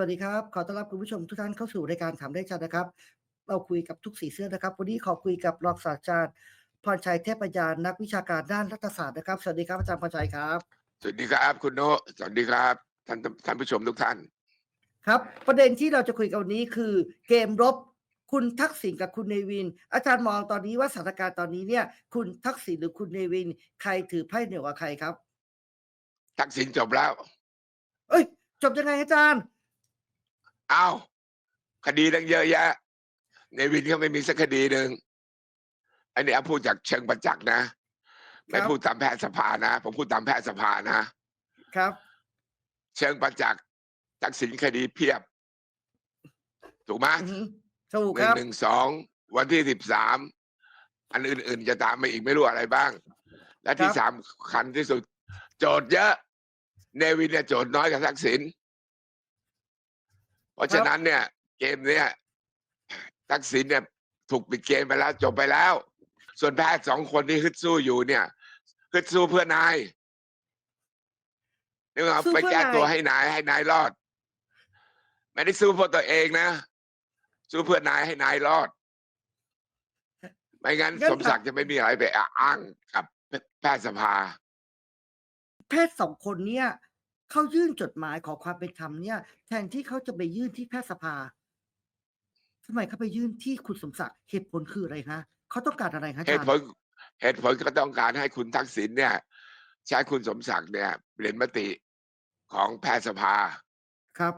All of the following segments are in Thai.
วัสดีครับ ขอต้อนรับคุณผู้ชมทุกท่านเข้าสู่รายการถามได้ชัดนะครับ เราคุยกับทุกสีเสื้อนะครับ วันนี้ขอคุยกับรองศาสตราจารย์พรชัยเทพปัญญานักวิชาการด้านรัฐศาสตร์นะครับ สวัสดีครับอาจารย์พรชัยครับ สวัสดีครับคุณโนสวัสดีครับท่านท่านผู้ชมทุกท่าน ครับ ประเด็นที่เราจะคุยกันวันนี้คือเกมรบคุณทักษิณกับคุณเนวิน อาจารย์มองตอนนี้ว่าสถานการณ์ตอนนี้เนี่ย คุณทักษิณหรือคุณเนวิน ใครถือไพ่เหนือกว่าใครครับ ทักษิณจบแล้ว เอ้ย จบยังไงอาจารย์ อ้าวคดีตั้งเยอะแยะ ในวินเขาไม่มีสักคดีหนึ่งอันนี้เอาพูดจากเชิงประจักษ์นะ ไม่ครับพูดตามแพทยสภานะ ผมพูดตามแพทยสภานะ ครับ เชิงประจักษ์ทักษิณคดีเพียบ ถูกไหมอือฮึถูกหคนึ่งรับหนึ่งสองวันที่สิบสามอันอื่น ๆ จะตามมาอีกไม่รู้อะไรบ้าง และที่ครับสำคัญที่สุด โจทย์เยอะ เนวินเนี่ยโจทย์น้อยกว่าทักษิณเพ ราะฉะนั้นเนี่ย เกมเนี่ยทักษิณเนี่ยถูกปิดเกมไปแล้วจบไปแล้ว ส่วนแพทย์สองคนที่ฮึดสู้อยู่เนี่ยฮึดสู้เพื่อนายนึกว่าสู้ไปเพื่อนแก้ตัวนายให้นายให้นายรอด ไม่ได้สู้เพื่อตัวเองนะ สู้เพื่อนายให้นายรอด ไม่งั้นงั้นสมศักดิ์จะไม่มีอะไรไปอ้างกับแพทยสภา แพทย์สองคนเนี่ย เขายื่นจดหมายขอความเป็นธรรมเนี่ย แทนที่เขาจะไปยื่นที่แพทยสภาทำไมเขาไปยื่นที่คุณสมศักดิ์เหตุผลคืออะไรฮะเขาต้องการอะไรคะอาเหจารตุย์ผลเหตุผลก็ต้องการให้คุณทักษิณเนี่ย ใช้คุณสมศักดิ์เนี่ยเปลี่ยนมติของแพทยสภาครับ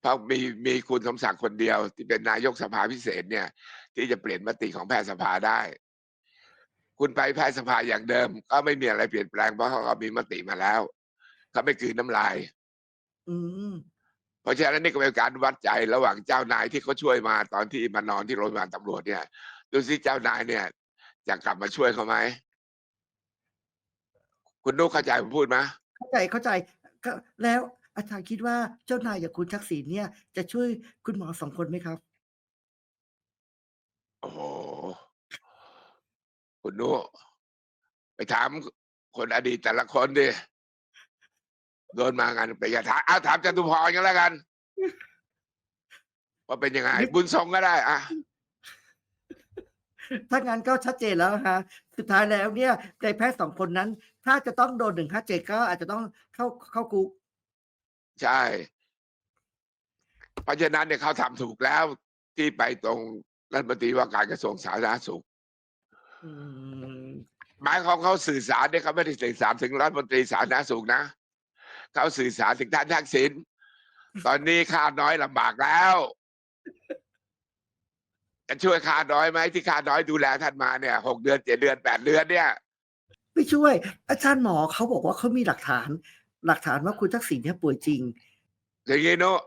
เพราะมีมีคุณสมศักดิ์คนเดียว ที่เป็นนายกสภาพิเศษเนี่ย ที่จะเปลี่ยนมติของแพทยสภาได้ คุณไปแพทยสภาอย่างเดิม ก็ไม่มีอะไรเปลี่ยนแปลงเพราะเขาก็มีมติมาแล้ว เขาไม่กลืนน้ำลาย อืม เพราะฉะนั้นนี่ก็เป็นการวัดใจระหว่างเจ้านายที่เขาช่วยมาตอนที่มานอนที่โรงพยาบาลตำรวจเนี่ยดูสิเจ้านายเนี่ย จะกลับมาช่วยเขาไหมคุณนุกเข้าใจผมพูดไหมเข้าใจเข้าใจก็แล้วอาจารย์คิดว่าเจ้านายอย่างคุณทักษิณเนี่ย จะช่วยคุณหมอสองคนไหมครับ โอ้โหคุณนุไปถามคนอดีตแต่ละคนดิ โดนมางานไปอย่าถามเอาถามจตุพรกันแล้วกัน ว่าเป็นยังไง บุญทรงก็ได้อะถ้างั้นก็ชัดเจนแล้วฮะสุดท้ายแล้วเนี่ยในแพทย์สองคนนั้น ถ้าจะต้องโดนหนึ่งห้าเจ็ดก็อาจจะต้องเข้าเข้าคุกใช่เพราะฉะนั้นเนี่ยเขาทำถูกแล้ว ที่ไปตรงรัฐมนตรีว่าการกระทรวงสาธารณสุขอืมหมายของเขาสื่อสารเนี่ยเขาไม่ได้สื่อสารถึงรัฐมนตรีสาธารณสุขนะ เขาสื่อสารถึงท่านทักษิณตอนนี้ค่าน้อยลำบากแล้วจะช่วยค่าน้อยไหมที่ค่าน้อยดูแลท่านมาเนี่ยหกเดือนเจ็ดเดือนแปดเดือนเนี่ยไม่ช่วย อาจารย์หมอเขาบอกว่าเขามีหลักฐาน หลักฐานว่าคุณทักษิณเนี่ยป่วยจริงอย่างนี้เนอะ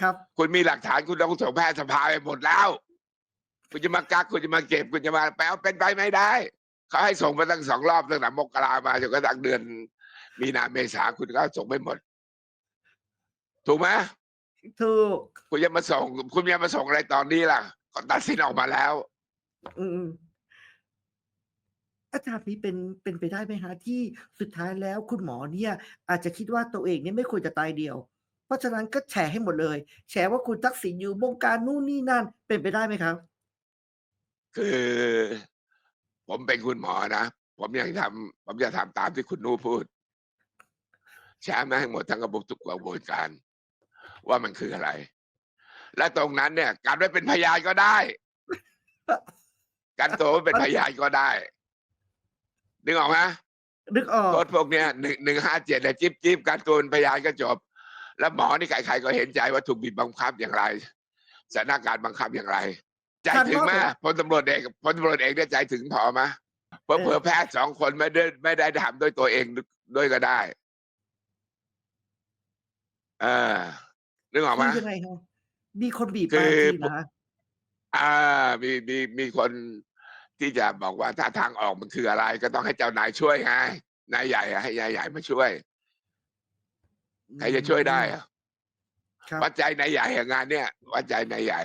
ครับ คุณมีหลักฐานคุณต้องส่งแพทยสภาไปหมดแล้ว คุณจะมากักคุณจะมาเก็บคุณจะมาแปลเป็นไปไม่ได้เขาให้ส่งไปตั้งสองรอบตั้งแต่มกรามาจนกระทั่งเดือน มีนาเมษาคุณก็ส่งไม่หมด ถูกไหมถูก คุณจะมาส่ง คุณจะมาส่งอะไรตอนนี้ล่ะก็ตัดสินออกมาแล้ว อืมอาจารย์นี้เป็นเป็นไปได้ไหมฮะที่สุดท้ายแล้วคุณหมอเนี่ย อาจจะคิดว่าตัวเองเนี่ยไม่ควรจะตายเดียว เพราะฉะนั้นก็แฉให้หมดเลย แฉว่าคุณทักษิณอยู่บงการนู่นนี่นั่น เป็นไปได้ไหมครับ คือ ผมเป็นคุณหมอนะ ผมยังทำผมจะทำตามที่คุณนูพูด แชร์มาให้หมดทั้งระบบทุกกระบวนการ ว่ามันคืออะไร และตรงนั้นเนี่ย การไว้เป็นพยานก็ได้ การตัวไว้เป็นพยานก็ได้ นึกออกไหมนึกออกโทษพวกเนี้ยหนึ่งหนึ่งห้าเจ็ดเนี่ยจิ๊บจิ๊บการตัวเป็นพยานก็จบ แล้วหมอนี่ใครๆก็เห็นใจว่าถูกบีบบังคับอย่างไรสถานการณ์บังคับอย่างไร ใจถึงไหมพลตำรวจเอกพลตำรวจเอกเนี่ยใจถึงพอไหมเพอเพอแพทย์สองคนไม่ได้ไม่ได้ทำด้วยตัวเองด้วยก็ได้เออนึกออกไหมคือยังไงครับมีคนบีบคืมาอจริงนะอ่ามีมีมีคนที่จะบอกว่าถ้าทางออกมันคืออะไร ก็ต้องให้เจ้านายช่วยไงนายใหญ่อะให้นายใหญ่มาช่วยใครจะช่วยได้อะครับวัดใจนายใหญ่อะงานเนี้ยวัดใจนายใหญ่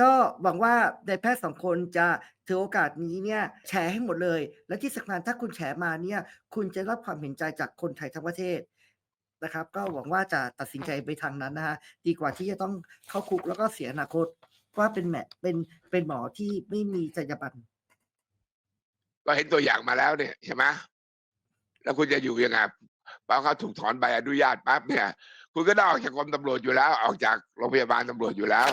ก็หวังว่าในแพทย์สองคนจะถือโอกาสนี้เนี่ยแชร์ให้หมดเลย และที่สำคัญถ้าคุณแชร์มาเนี่ย คุณจะรับความเห็นใจจากคนไทยทั้งประเทศ นะครับ ก็หวังว่าจะตัดสินใจไปทางนั้นนะฮะดีกว่าที่จะต้องเข้าคุกแล้วก็เสียอนาคตว่าเป็นแหมเป็นเป็นหมอที่ไม่มีจรรยาบรรณก็เห็นตัวอย่างมาแล้วเนี่ยใช่ไหมแล้วคุณจะอยู่ยังไงพอเขาถูกถอนใบอนุญาตปั๊บเนี่ย คุณก็ต้องออกจากกรมตำรวจอยู่แล้ว ออกจากโรงพยาบาลตำรวจอยู่แล้ว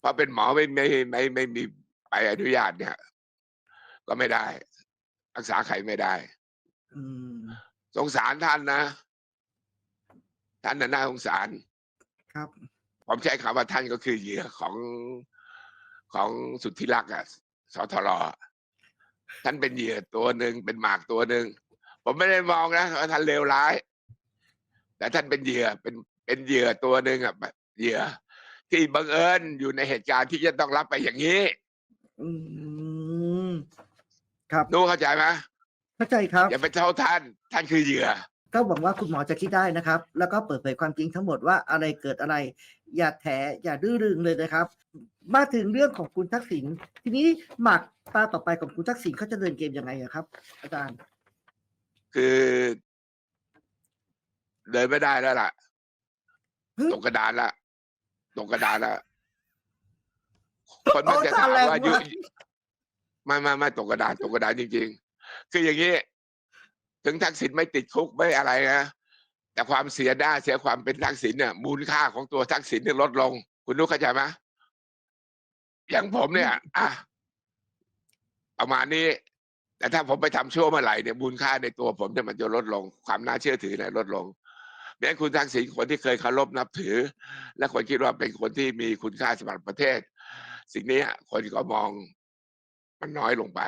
เพราะเป็นหมอไม่ไม่ไม่ไม่ไม่มีใบอนุญาตเนี่ย ก็ไม่ได้ รักษาใครไม่ได้อืมสงสารท่านนะ ท่านน่ะน่าสงสารครับ ผมใช้คำว่าท่านก็คือเหยื่อของของสุดที่รักอะสทรท่านเป็นเหยื่อตัวหนึ่งเป็นหมากตัวหนึ่งผมไม่ได้มองนะว่าท่านเลวร้าย แต่ท่านเป็นเหยื่อเป็นเป็นเหยื่อตัวหนึ่งอะแบบเหยื่อ ที่บังเอิญอยู่ในเหตุการณ์ที่จะต้องรับไปอย่างนี้อืมครับนู้เข้าใจไหมเข้าใจครับ อย่าไปเท่าท่าน ท่านคือเหยื่อ ก็หวังว่าคุณหมอจะคิดได้นะครับ แล้วก็เปิดเผยความจริงทั้งหมดว่าอะไรเกิดอะไร อย่าแถอย่าดื้อรึงเลยนะครับ มาถึงเรื่องของคุณทักษิณทีนี้หมากตาต่อไปของคุณทักษิณเขาจะเดินเกมยังไงอะครับ อาจารย์ คือเดินไม่ได้แล้วล่ะฮึตกกระดานละตกกระดานละคนมันโอ้จะถามแรงว่ายุมากไม่ไม่ไม่ตกกระดานตกกระดานจริง ๆ คืออย่างนี้ ถึงทักษิณไม่ติดคุกไม่อะไรนะแต่ความเสียหน้าเสียความเป็นทักษิณเนี่ยมูลค่าของตัวทักษิณเนี่ยลดลง คุณนุกเข้าใจไหมอย่างผมเนี่ยอะประมาณนี้ แต่ถ้าผมไปทำชั่วเมื่อไหร่เนี่ยมูลค่าในตัวผมเนี่ยมันจะลดลง ความน่าเชื่อถือเนี่ยลดลงแม้คุณทักษิณคนที่เคยเคารพนับถือ และคนคิดว่าเป็นคนที่มีคุณค่าสำหรับประเทศ สิ่งนี้คนก็มองมันน้อยลงไป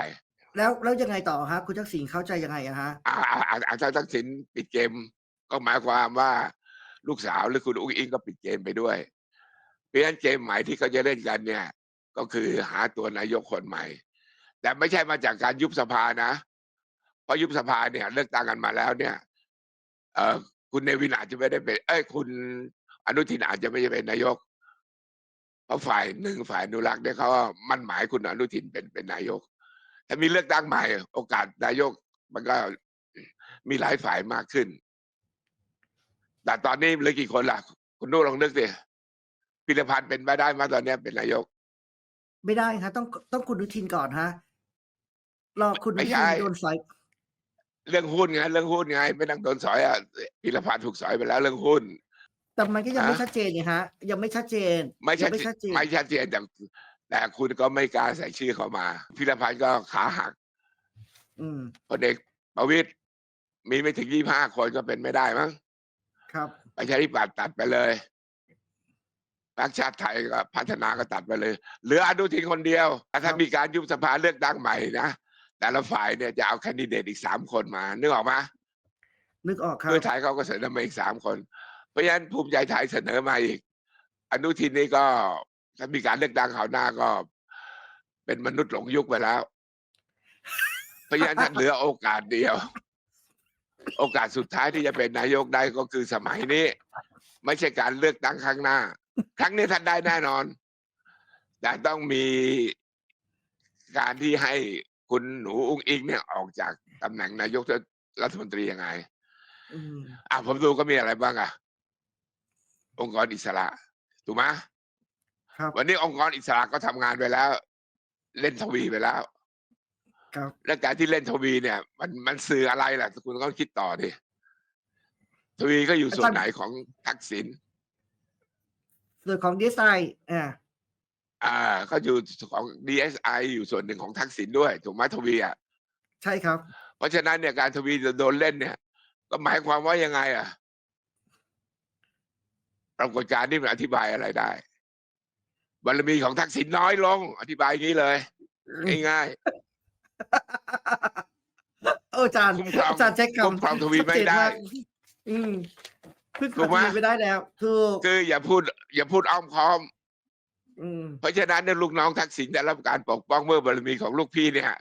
แล้วแล้วยังไงต่อฮะคุณทักษิณเข้าใจยังไงอะฮะอาอาอาอาถ้าทักษิณปิดเกม ก็หมายความว่าลูกสาวหรือคุณอุ้งอิงก็ปิดเกมไปด้วย เพราะฉะนั้นเกมใหม่ที่เขาจะเล่นกันเนี่ย ก็คือหาตัวนายกคนใหม่ แต่ไม่ใช่มาจากการยุบสภานะ เพราะยุบสภาเนี่ย เลือกตั้งกันมาแล้วเนี่ย เออคุณเนวินอาจจะไม่ได้เป็น เอ้ยคุณอนุทินอาจจะไม่ได้เป็นนายก เพราะฝ่ายหนึ่งฝ่ายอนุรักษ์เนี่ยเขามั่นหมายคุณอนุทินเป็นเป็นนายก ถ้ามีเลือกตั้งใหม่ โอกาสนายกมันก็มีหลายฝ่ายมากขึ้น แต่ตอนนี้เหลือกี่คนล่ะ คุณนุ่ลองนึกสิพิรพันธ์เป็นไปได้มาตอนเนี้ยเป็นนายก ไม่ได้ฮะต้องต้องคุณอนุทินก่อนฮะรอคุณอไม่นุใช่ทินโดนสอยเรื่องหุ้นไงเรื่องหุ้นไงไม่ต้องโดนสอยอะพิรพันธ์ถูกสอยไปแล้วเรื่องหุ้นแต่มันก็ยังไม่ฮะชัดเจนไงฮะ ยังไม่ชัดเจน ไม่ยัชัดงไม่ชัดเจนไม่ชัดเจนแต่ แต่คุณก็ไม่กล้าใส่ชื่อเขามา พิรพันธ์ก็ขาหักอืมพลเอกประวิตยมีไม่ถึงยี่ห้าคนก็เป็นไม่ได้มั้งครับ ประชาธิปัตย์ตัดไปเลยพรรคชาติไทยก็พัฒนาก็ตัดไปเลย เหลืออนุทินคนเดียวแต่ถ้ามีการยุบสภาเลือกตั้งใหม่นะแต่ละฝ่ายเนี่ยจะเอาแคนดิเดตอีกสามคนมา นึกออกไหมนึกออกครับเพื่อไทยเขาก็เสนอมาอีกสามคน เพราะฉะนั้นภูมิใจไทยเสนอมาอีก อนุทินนี่ก็ ถ้ามีการเลือกตั้งคราวหน้าก็ เป็นมนุษย์หลงยุคไปแล้วเพราะฉะนั้นท่านเหลือโอกาสเดียว โอกาสสุดท้ายที่จะเป็นนายกได้ก็คือสมัยนี้ ไม่ใช่การเลือกตั้งครั้งหน้า ครั้งนี้ท่านได้แน่นอน แต่ต้องมีการที่ให้คุณหนูอุ้งอิงเนี่ยออกจากตำแหน่งนายกรัฐมนตรียังไงอืมอะผมดูก็มีอะไรบ้างอะองค์กรอิสระ ถูกไหม ครับ วันนี้องค์กรอิสระก็ทำงานไปแล้ว เล่นทวีไปแล้วครับ และการที่เล่นทวีเนี่ย มันมันสื่ออะไรล่ะคุณต้องคิดต่อดิทวีก็อยู่ส่วนไหนของทักษิณส่วนของดีไซน์อ่าอ่าก็อยู่ของ DSI อยู่ส่วนหนึ่งของทักษิณด้วยถูกไหมทวีอะใช่ครับ เพราะฉะนั้นเนี่ยการทวีจะโดนเล่นเนี่ย ก็หมายความว่ายังไง อะปรากฏการณ์นี่มันอธิบายอะไรได้ บารมีของทักษิณน้อยลง อธิบายอย่างนี้เลย ง่ายเอออาจารย์คุ้มครองอาจารย์ใช้คุ้มครองคำทวีไม่ได้ชัเจนากอืมพึ่งถูกไหมทวีไม่ได้แล้วถูกๆคืออย่าพูด อย่าพูดอ้อมค้อม อืม เพราะฉะนั้นเนี่ยลูกน้องทักษิณได้รับการปกป้องเมื่อบารมีของลูกพี่เนี่ย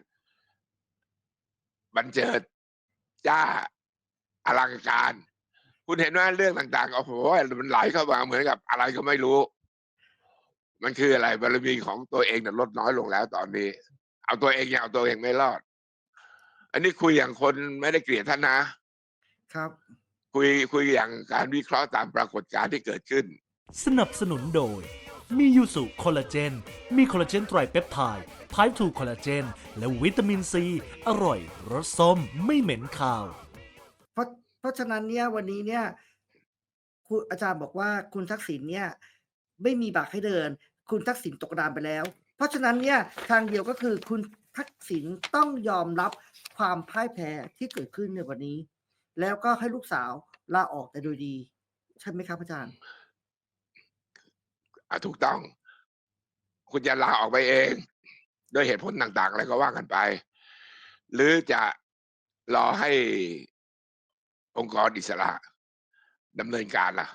บันเจิดจ้าอลังการ คุณเห็นว่าเรื่องต่างๆโอ้โหมันไหลเข้ามาเหมือนกับอะไรก็ไม่รู้ มันคืออะไรบารมีของตัวเองเนี่ยลดน้อยลงแล้วตอนนี้ เอาตัวเองยังเอาตัวเองไม่รอด อันนี้คุยอย่างคนไม่ได้เกลียดท่านนะ ครับ คุยคุยอย่างการวิเคราะห์ตามปรากฏการณ์ที่เกิดขึ้น สนับสนุนโดย มียูสุคอลลาเจน มีคอลลาเจนไตรเปปไทด์ไพร์ทูคอลลาเจน และวิตามินซี อร่อย รสส้มไม่เหม็นคาว เพราะเพราะฉะนั้นเนี่ยวันนี้เนี่ยคุณอาจารย์บอกว่าคุณทักษิณเนี่ย ไม่มีบากให้เดิน คุณทักษิณตกรามไปแล้ว เพราะฉะนั้นเนี่ยทางเดียวก็คือคุณทักษิณต้องยอมรับความพ่ายแพ้ที่เกิดขึ้นในวันนี้ แล้วก็ให้ลูกสาวลาออกแต่โดยดี ใช่ไหมครับอาจารย์อะถูกต้อง คุณจะลาออกไปเอง ด้วยเหตุผลต่างๆ อะไรก็ว่ากันไป หรือจะรอให้องค์กรอิสระดำเนินการล่ะ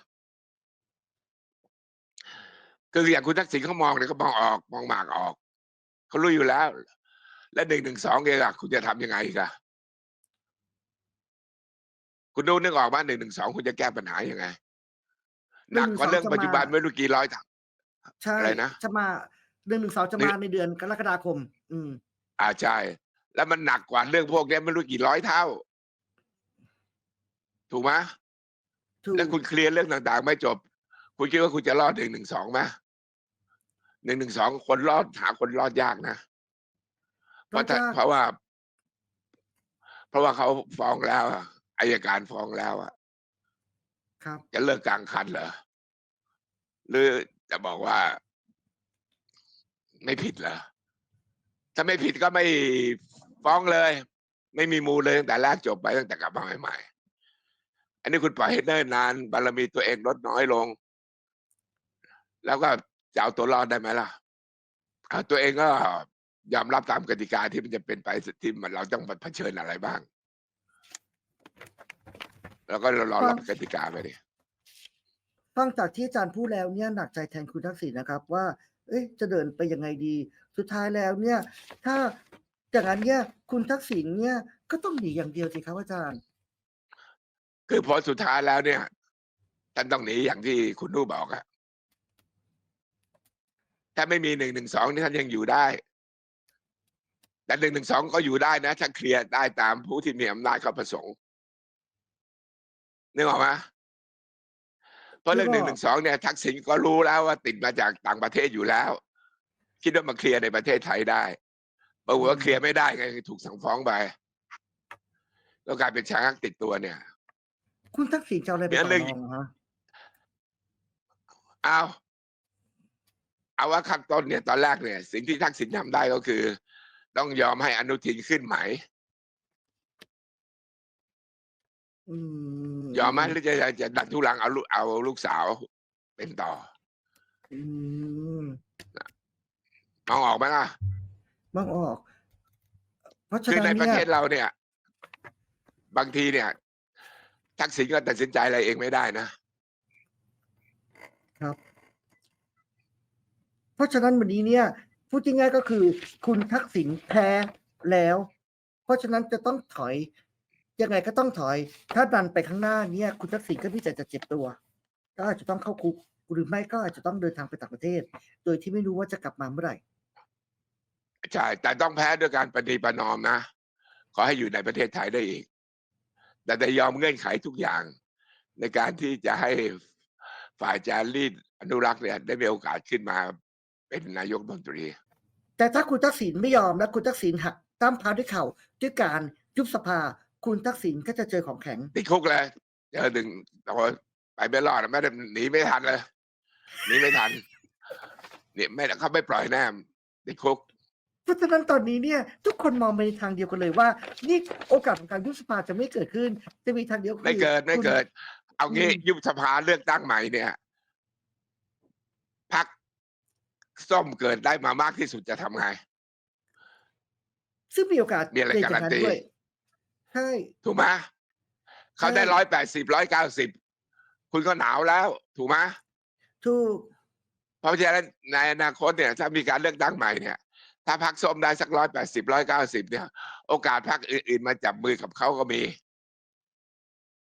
คืออย่างคุณทักษิณเขามองเนี่ยเขามองออกมองหมากออกเขารู้อยู่แล้ว และหนึ่งหนึ่งสองเองอะคุณจะทำยังไงอีกันคุณดูนึกออกว่าหนึ่งหนึ่งสองคุณจะแก้ปัญหายังไงหนักกว่าเรื่อง112ปัจจุบันจะมาไม่รู้กี่ร้อยถังใช่อะไรนะจะมาเดือนหนึ่งสองจะมาในเดือนกรกฎาคม อืม อ่าใช่ แล้วมันหนักกว่าเรื่องพวกเนี้ยไม่รู้กี่ร้อยเท่า ถูกไหมถูกแล้วคุณเคลียร์เรื่องต่าง ๆ ไม่จบ คุณคิดว่าคุณจะรอดหนึ่งหนึ่งสองไหม หนึ่งหนึ่งสองคนรอดหาคนรอดยากนะ เพราะถ้าก็ยาก เพราะว่า เพราะว่าเขาฟ้องแล้วอะอายการฟ้องแล้วอะครับ จะเลิกกลางคันเหรอหรือจะบอกว่า ไม่ผิดเหรอถ้าไม่ผิดก็ไม่ฟ้องเลย ไม่มีมูลเลยตั้งแต่แรกจบไปตั้งแต่กลับมาใหม่ๆ อันนี้คุณปล่อยให้เนิ่นนานบารมีตัวเองลดน้อยลง แล้วก็ จะเอาตัวรอดได้ไหมล่ะเอาตัวเองก็ยอมรับตามกติกาที่มันจะเป็นไปที่มันเราต้องเผชิญอะไรบ้าง แล้วก็รอรับกติกาไปดิฟังจากที่อาจารย์พูดแล้วเนี่ยหนักใจแทนคุณทักษิณนะครับ ว่า เอ๊ะจะเดินไปยังไงดี สุดท้ายแล้วเนี่ย ถ้าอย่างนั้นเนี่ยคุณทักษิณเนี่ยก็ต้องหนีอย่างเดียวสิครับอาจารย์ คือพอสุดท้ายแล้วเนี่ยท่านต้องหนีอย่างที่คุณนู่บอกอะ ถ้าไม่มีหนึ่งหนึ่งสองนี่ท่านยังอยู่ได้ แต่หนึ่งหนึ่งสองก็อยู่ได้นะ ถ้าเคลียร์ได้ตามผู้ที่มีอำนาจเขาประสงค์นึกออกไหมเพราะเรื่องหนึนึ่กงอหอกนึ่งสองเนี่ยทักษิณก็รู้แล้วว่าติดมาจากต่างประเทศอยู่แล้ว คิดว่ามาเคลียร์ในประเทศไทยได้ปรากฏว่าเคลียร์ไม่ได้ไงถูกสั่งฟ้องไปก็กลายเป็นช้างติดตัวเนี่ย คุณทักษิณจะเอาอะไรไปเนี่ยต่อเรื่องรองฮะเอา เอาว่าขั้นต้นเนี่ยตอนแรกเนี่ย สิ่งที่ทักษิณทำได้ก็คือ ต้องยอมให้อนุทินขึ้นไหมอืมยอมไหมหรือจะจะจะดันทุลังเอาลูกเอาลูกสาวเป็นต่ออืมมองออกไหมล่ะมองออก เพราะฉะคือนั้นในประเนี่เทยศเราเนี่ย บางทีเนี่ย ทักษิณก็ตัดสินใจอะไรเองไม่ได้นะครับ เพราะฉะนั้นวันนี้เนี่ยพูดง่ายๆก็คือ คุณทักษิณแพ้แล้ว เพราะฉะนั้นจะต้องถอยยังไงก็ต้องถอย ถ้าดันไปข้างหน้าเนี่ยคุณทักษิณก็มีแต่จะเจ็บตัว ก็อาจจะต้องเข้าคุก หรือไม่ก็อาจจะต้องเดินทางไปต่างประเทศ โดยที่ไม่รู้ว่าจะกลับมาเมื่อไหร่ ใช่ แต่ต้องแพ้ด้วยการปฏิปนอมนะ ขอให้อยู่ในประเทศไทยได้อีก แต่ได้ยอมเงื่อนไขทุกอย่าง ในการที่จะให้ฝ่ายจารีตอนุรักษ์เนี่ยได้มีโอกาสขึ้นมา เป็นนายกรัฐมนตรี แต่ถ้าคุณทักษิณไม่ยอมและคุณทักษิณหักตั้มพาด้วยเข่าด้วยการยุบสภา คุณทักษิณก็จะเจอของแข็งติดคุกเลยเจอถึงโอ้ยไปไม่รอดอะไม่ได้หนีไม่ทันเลยหนีไม่ทันเนี่ยไม่เขาไม่ปล่อยแน่ติดคุกเพราะฉะนั้นตอนนี้เนี่ยทุกคนมองไปในทางเดียวกันเลยว่า นี่โอกาสของการยุบสภาจะไม่เกิดขึ้น จะมีทางเดียวคือไม่เกิดไม่คุณเกิด เอางี้อืมยุบสภาเลือกตั้งใหม่เนี่ยพัก ส้มเกิดได้มามากที่สุดจะทำไง ซึ่งมีโอกาสมีอะไรเป็นอย่างการันนั้นตี ด้วยใช่ถูกไหมเขาได้ใช่ร้อยแปดสิบร้อยเก้าสิบคุณก็หนาวแล้ว ถูกไหมถูกเพราะฉะนั้นในอนาคตเนี่ย ถ้ามีการเลือกตั้งใหม่เนี่ย ถ้าพักส้มได้สักร้อยแปดสิบร้อยเก้าสิบเนี่ย โอกาสพักอื่นๆ มาจับมือกับเขาก็มี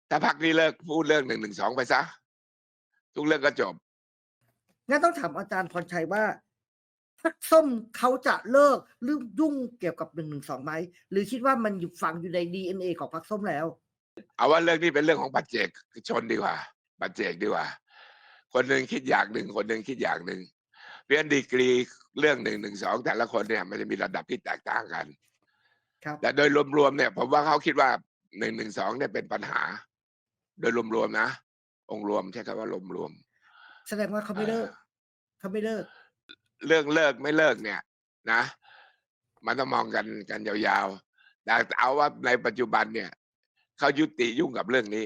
ถ้าพักนี้เลิกพูดเรื่องหนึ่งหนึ่งสองไปซะ ทุกเรื่องก็จบ งั้นต้องถามอาจารย์พรชัยว่าพรรคส้มเขาจะเลิกหรือยุ่งเกี่ยวกับหนึ่งหนึ่งสองไหมหรือคิดว่ามันอยู่ฝังอยู่ในดีเอ็นเอของพรรคส้มแล้ว เอาว่าเรื่องนี้เป็นเรื่องของปัจเจกชนดีกว่าปัจเจกดีกว่า คนหนึ่งคิดอย่างหนึ่งคนหนึ่งคิดอย่างหนึ่งเพราะฉะนั้นดีกรีเรื่องหนึ่งหนึ่งสองแต่ละคนเนี่ย มันจะมีระดับที่แตกต่างกันครับแต่โดยรวมๆเนี่ย ผมว่าเขาคิดว่าหนึ่งหนึ่งสองเนี่ยเป็นปัญหา โดยรวมๆนะองค์รวมใช้คำว่ารวม แสดงว่าเขาไม่เลิกเขาไม่เลิกๆเรื่องเลิกไม่เลิกเนี่ย นะ มันต้องมองกันกันยาวๆแต่เอาว่าในปัจจุบันเนี่ยเขายุติยุ่งกับเรื่องนี้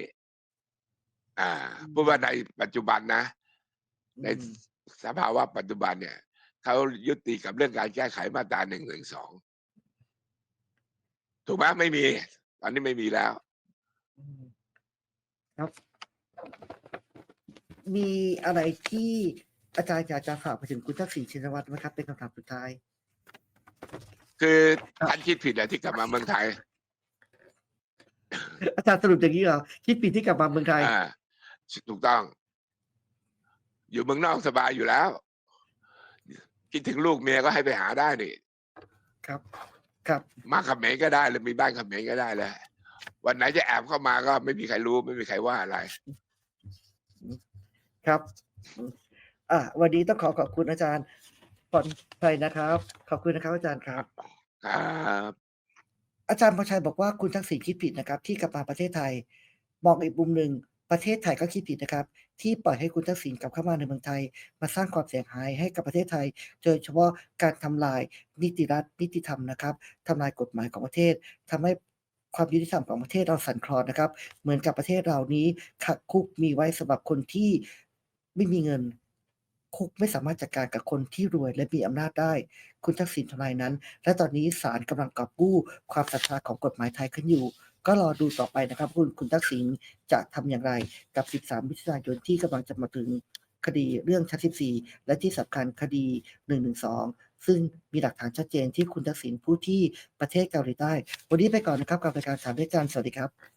อ่าพูดว่าในปัจจุบันนะ ในอืมสภาวะปัจจุบันเนี่ยเขายุติกับเรื่องการแก้ไขมาตราหนึ่งหนึ่งสองถูกไหมไม่มี ตอนนี้ไม่มีแล้วอืมครับ มีอะไรที่อาจารย์อยากจะฝากไปถึงคุณทักษิณชินวัตรไหมครับ เป็นคำถามสุดท้าย คือครับท่านคิดผิดแหละที่กลับมาเมืองไทย อาจารย์สรุปอย่างนี้เหรอคิดปีที่กลับมาเมืองไทย อ่า ถูกต้อง อยู่เมืองนอกสบายอยู่แล้ว คิดถึงลูกเมียก็ให้ไปหาได้นี่ครับ ครับ มาเขมรก็ได้เลยมีบ้านเขมรก็ได้เลยวันไหนจะแอบเข้ามาก็ไม่มีใครรู้ไม่มีใครว่าอะไร ครับอะวันนี้ต้องขอขอบคุณอาจารย์ผ่อนชัยนะครับ ขอบคุณนะครับ อาจารย์ครับ ครับ อาจารย์พรชัยบอกว่าคุณทักษิณคิดผิดนะครับ ที่กลับมาประเทศไทย มองอีกมุมหนึ่งประเทศไทยก็คิดผิดนะครับ ที่ปล่อยให้คุณทักษิณกลับเข้ามาในเมืองไทย มาสร้างความเสียหายให้กับประเทศไทย โดยเฉพาะการทำลายนิติรัฐนิติธรรมนะครับทำลายกฎหมายของประเทศทำให้ความยุติธรรมของประเทศเราสั่นคลอนนะครับ เหมือนกับประเทศเรานี้ขักคุกมีไว้สำหรับคนที่ ไม่มีเงิน คุกไม่สามารถจัดการกับคนที่รวยและมีอำนาจได้ คุณทักษิณทำลายนั้น และตอนนี้ศาลกำลังกอบกู้ความศรัทธาของกฎหมายไทยขึ้นอยู่ ก็รอดูต่อไปนะครับ คุณคุณทักษิณจะทำอย่างไรกับ 13มิถุนายนที่กำลังจะมาถึงคดีเรื่องชั้น14 และที่สำคัญคดี 112 ซึ่งมีหลักฐานชัดเจนที่คุณทักษิณผู้ที่ประเทศเกาหลีใต้ วันนี้ไปก่อนนะครับกับรายการสามด้วยกันสวัสดีครับ